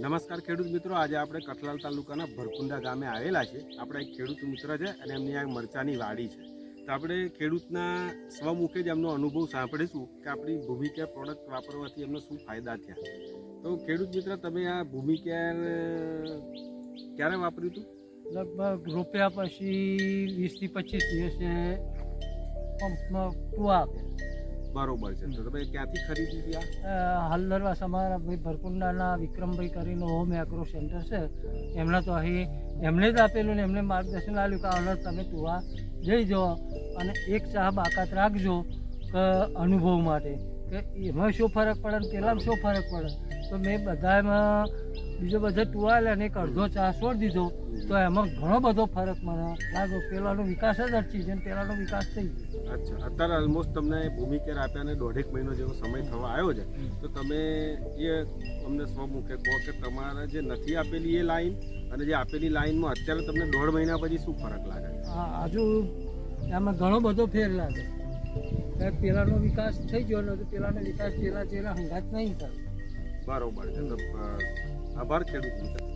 નમસ્કાર ખેડૂત મિત્રો, આજે આપણે કઠલાલ તાલુકાના ભરકુંડા ગામે આવેલા છે આપણા એક ખેડૂત મિત્ર છે અને એમની આ મરચાની વાડી છે. તો આપણે ખેડૂતના સ્વમુખે જ એમનો અનુભવ સાંભળીશું કે આપણી ભૂમિકેર પ્રોડક્ટ વાપરવાથી એમને શું ફાયદા થયા. તો ખેડૂત મિત્ર, તમે આ ભૂમિ કેર ક્યારે વાપર્યું હતું? લગભગ રોપ્યા પછી વીસથી પચીસ દિવસે પંપમાં કુવા આપે બરોબર છે. તો તમે ક્યાંથી ખરીદી હતી હલદરવાસ અમારા ભાઈ ભરકુંડાના વિક્રમભાઈ કરીને હોમ એગ્રો સેન્ટર છે. એમણે તો અહીં એમને જ આપેલું ને એમને માર્ગદર્શન આપ્યું કે આનો તમે તુવા જઈ જાઓ અને એક ચાહ બાકાત રાખજો કે, અનુભવ માટે. કે એમાં શું ફરક પડે ને પેલામાં શું ફરક પડે? તો મેં બધામાં બીજો બધો ટુવાલ અને એક અડધો ચા છોડી દીધો. તો એમાં ઘણો બધો ફરક મને લાગ્યો. પેલાનો વિકાસ જ અટકી છે ને પેલાનો વિકાસ થઈ ગયો. અચ્છા. અત્યારે ઓલમોસ્ટ તમને ભૂમિકેર આપ્યાને દોઢેક મહિનો જેવો સમય થવા આવ્યો છે. તો તમે એ અમને સ્વમુખે કહો કે તમારે જે નથી આપેલી એ લાઈન અને જે આપેલી લાઈનમાં અત્યારે તમને દોઢ મહિના પછી શું ફરક લાગે? હા આજુ હજુ એમાં ઘણો બધો ફેર લાગે. પેલાનો વિકાસ થઈ ગયો ને પેલાનો વિકાસ પેલા જેના હંગાત નહીં થાય. બરોબર છે. આભાર ખેડૂત મિત્ર